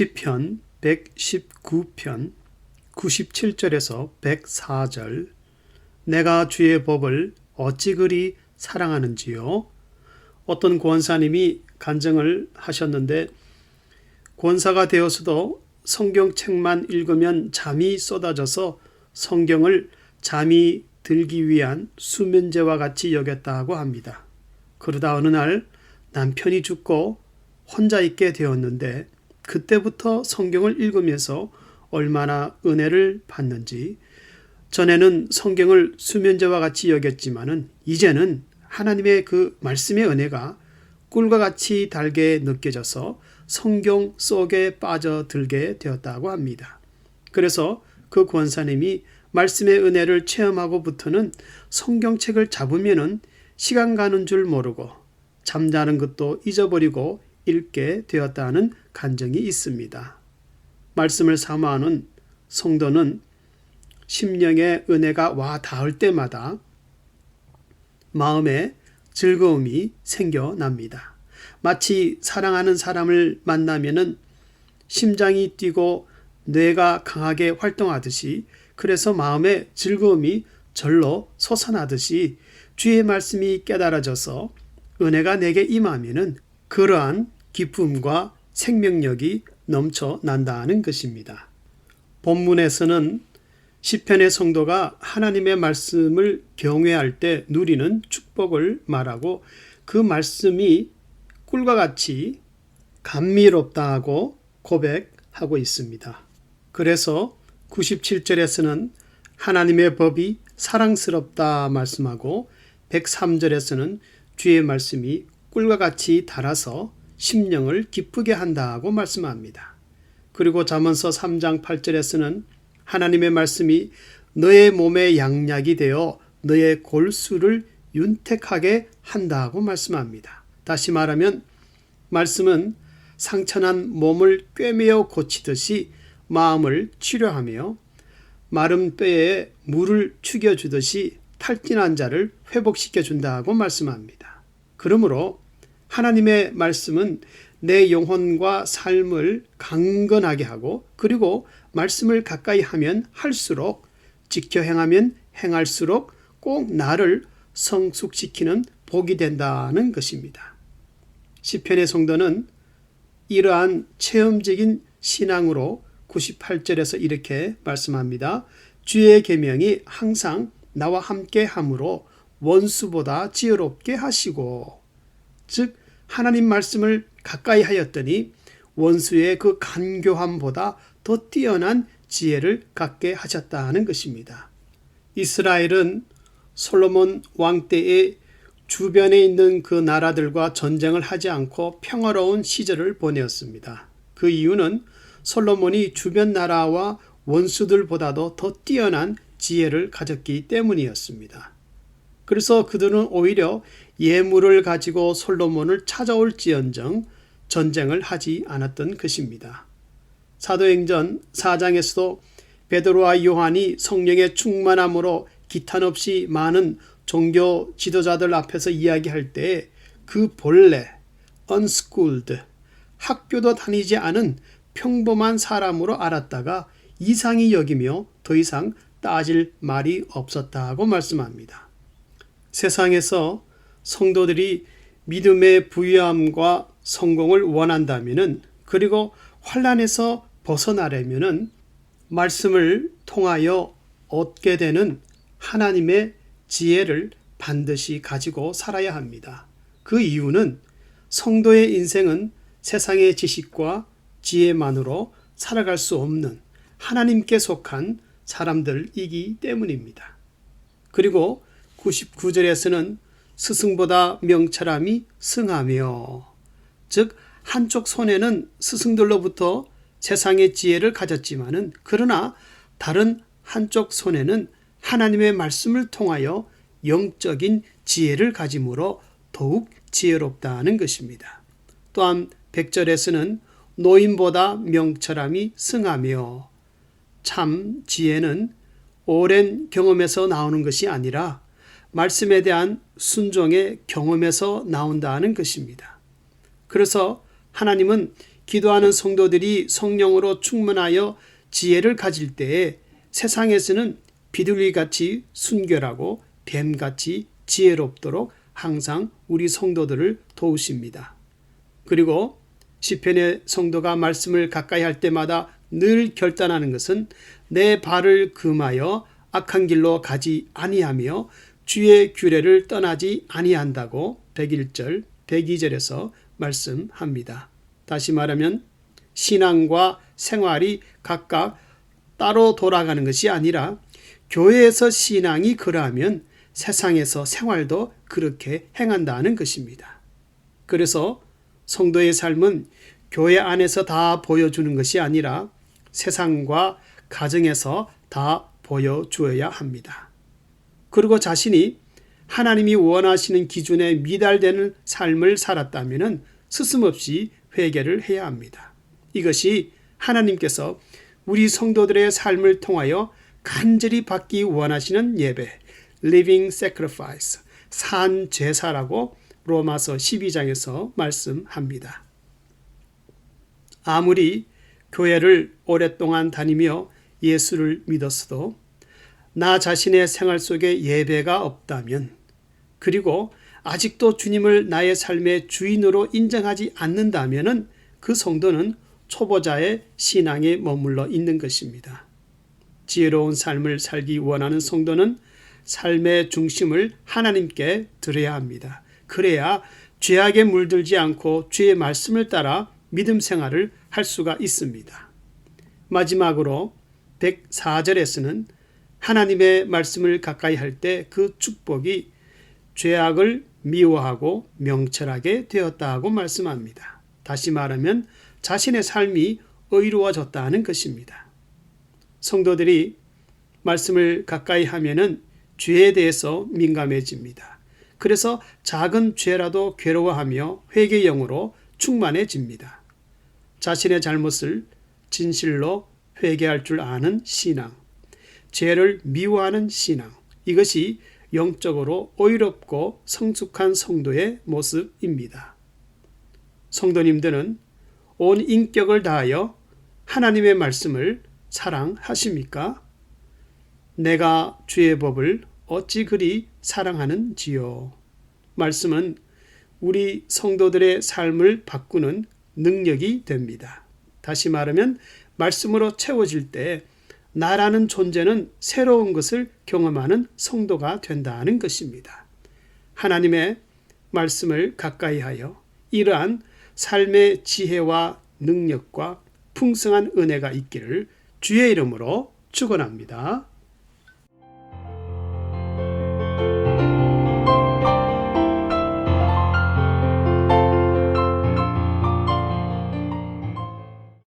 시편 119편 97절에서 104절 내가 주의 법을 어찌 그리 사랑하는지요. 어떤 권사님이 간증을 하셨는데 권사가 되어서도 성경책만 읽으면 잠이 쏟아져서 성경을 잠이 들기 위한 수면제와 같이 여겼다고 합니다. 그러다 어느 날 남편이 죽고 혼자 있게 되었는데 그때부터 성경을 읽으면서 얼마나 은혜를 받는지 전에는 성경을 수면제와 같이 여겼지만은 이제는 하나님의 그 말씀의 은혜가 꿀과 같이 달게 느껴져서 성경 속에 빠져들게 되었다고 합니다. 그래서 그 권사님이 말씀의 은혜를 체험하고부터는 성경책을 잡으면은 시간 가는 줄 모르고 잠자는 것도 잊어버리고 읽게 되었다는 간증이 있습니다. 말씀을 사모하는 성도는 심령의 은혜가 와 닿을 때마다 마음에 즐거움이 생겨납니다. 마치 사랑하는 사람을 만나면은 심장이 뛰고 뇌가 강하게 활동하듯이 그래서 마음에 즐거움이 절로 솟아나듯이 주의 말씀이 깨달아져서 은혜가 내게 임하면은 그러한 기쁨과 생명력이 넘쳐난다는 것입니다. 본문에서는 시편의 성도가 하나님의 말씀을 경외할 때 누리는 축복을 말하고 그 말씀이 꿀과 같이 감미롭다고 고백하고 있습니다. 그래서 97절에서는 하나님의 법이 사랑스럽다 말씀하고 103절에서는 주의 말씀이 꿀과 같이 달아서 심령을 기쁘게 한다고 말씀합니다. 그리고 잠언서 3장 8절에서는 하나님의 말씀이 너의 몸의 양약이 되어 너의 골수를 윤택하게 한다고 말씀합니다. 다시 말하면 말씀은 상처난 몸을 꿰매어 고치듯이 마음을 치료하며 마른 뼈에 물을 죽여주듯이 탈진한 자를 회복시켜 준다고 말씀합니다. 그러므로 하나님의 말씀은 내 영혼과 삶을 강건하게 하고 그리고 말씀을 가까이 하면 할수록 지켜 행하면 행할수록 꼭 나를 성숙시키는 복이 된다는 것입니다. 시편의 성도는 이러한 체험적인 신앙으로 98절에서 이렇게 말씀합니다. 주의 계명이 항상 나와 함께 함으로 원수보다 지혜롭게 하시고 즉 하나님 말씀을 가까이 하였더니 원수의 그 간교함보다 더 뛰어난 지혜를 갖게 하셨다는 것입니다. 이스라엘은 솔로몬 왕 때에 주변에 있는 그 나라들과 전쟁을 하지 않고 평화로운 시절을 보내었습니다. 그 이유는 솔로몬이 주변 나라와 원수들보다도 더 뛰어난 지혜를 가졌기 때문이었습니다. 그래서 그들은 오히려 예물을 가지고 솔로몬을 찾아올지언정 전쟁을 하지 않았던 것입니다. 사도행전 4장에서도 베드로와 요한이 성령의 충만함으로 기탄 없이 많은 종교 지도자들 앞에서 이야기할 때 그 본래 unschooled 학교도 다니지 않은 평범한 사람으로 알았다가 이상히 여기며 더 이상 따질 말이 없었다고 말씀합니다. 세상에서 성도들이 믿음의 부유함과 성공을 원한다면은 그리고 환란에서 벗어나려면은 말씀을 통하여 얻게 되는 하나님의 지혜를 반드시 가지고 살아야 합니다. 그 이유는 성도의 인생은 세상의 지식과 지혜만으로 살아갈 수 없는 하나님께 속한 사람들이기 때문입니다. 그리고 99절에서는 스승보다 명철함이 승하며 즉 한쪽 손에는 스승들로부터 세상의 지혜를 가졌지만은 그러나 다른 한쪽 손에는 하나님의 말씀을 통하여 영적인 지혜를 가짐으로 더욱 지혜롭다는 것입니다. 또한 100절에서는 노인보다 명철함이 승하며 참 지혜는 오랜 경험에서 나오는 것이 아니라 말씀에 대한 순종의 경험에서 나온다는 것입니다. 그래서 하나님은 기도하는 성도들이 성령으로 충만하여 지혜를 가질 때에 세상에서는 비둘기같이 순결하고 뱀같이 지혜롭도록 항상 우리 성도들을 도우십니다. 그리고 시편의 성도가 말씀을 가까이 할 때마다 늘 결단하는 것은 내 발을 금하여 악한 길로 가지 아니하며 주의 규례를 떠나지 아니한다고 101절, 102절에서 말씀합니다. 다시 말하면 신앙과 생활이 각각 따로 돌아가는 것이 아니라 교회에서 신앙이 그러하면 세상에서 생활도 그렇게 행한다는 것입니다. 그래서 성도의 삶은 교회 안에서 다 보여주는 것이 아니라 세상과 가정에서 다 보여주어야 합니다. 그리고 자신이 하나님이 원하시는 기준에 미달되는 삶을 살았다면 스스럼없이 회개를 해야 합니다. 이것이 하나님께서 우리 성도들의 삶을 통하여 간절히 받기 원하시는 예배, living sacrifice, 산 제사라고 로마서 12장에서 말씀합니다. 아무리 교회를 오랫동안 다니며 예수를 믿었어도 나 자신의 생활 속에 예배가 없다면 그리고 아직도 주님을 나의 삶의 주인으로 인정하지 않는다면 그 성도는 초보자의 신앙에 머물러 있는 것입니다. 지혜로운 삶을 살기 원하는 성도는 삶의 중심을 하나님께 드려야 합니다. 그래야 죄악에 물들지 않고 주의 말씀을 따라 믿음 생활을 할 수가 있습니다. 마지막으로 104절에서는 하나님의 말씀을 가까이 할 때 그 축복이 죄악을 미워하고 명철하게 되었다고 말씀합니다. 다시 말하면 자신의 삶이 의로워졌다는 것입니다. 성도들이 말씀을 가까이 하면은 죄에 대해서 민감해집니다. 그래서 작은 죄라도 괴로워하며 회개형으로 충만해집니다. 자신의 잘못을 진실로 회개할 줄 아는 신앙, 죄를 미워하는 신앙, 이것이 영적으로 오이롭고 성숙한 성도의 모습입니다. 성도님들은 온 인격을 다하여 하나님의 말씀을 사랑하십니까? 내가 주의 법을 어찌 그리 사랑하는지요. 말씀은 우리 성도들의 삶을 바꾸는 능력이 됩니다. 다시 말하면 말씀으로 채워질 때 나라는 존재는 새로운 것을 경험하는 성도가 된다는 것입니다. 하나님의 말씀을 가까이 하여 이러한 삶의 지혜와 능력과 풍성한 은혜가 있기를 주의 이름으로 축원합니다.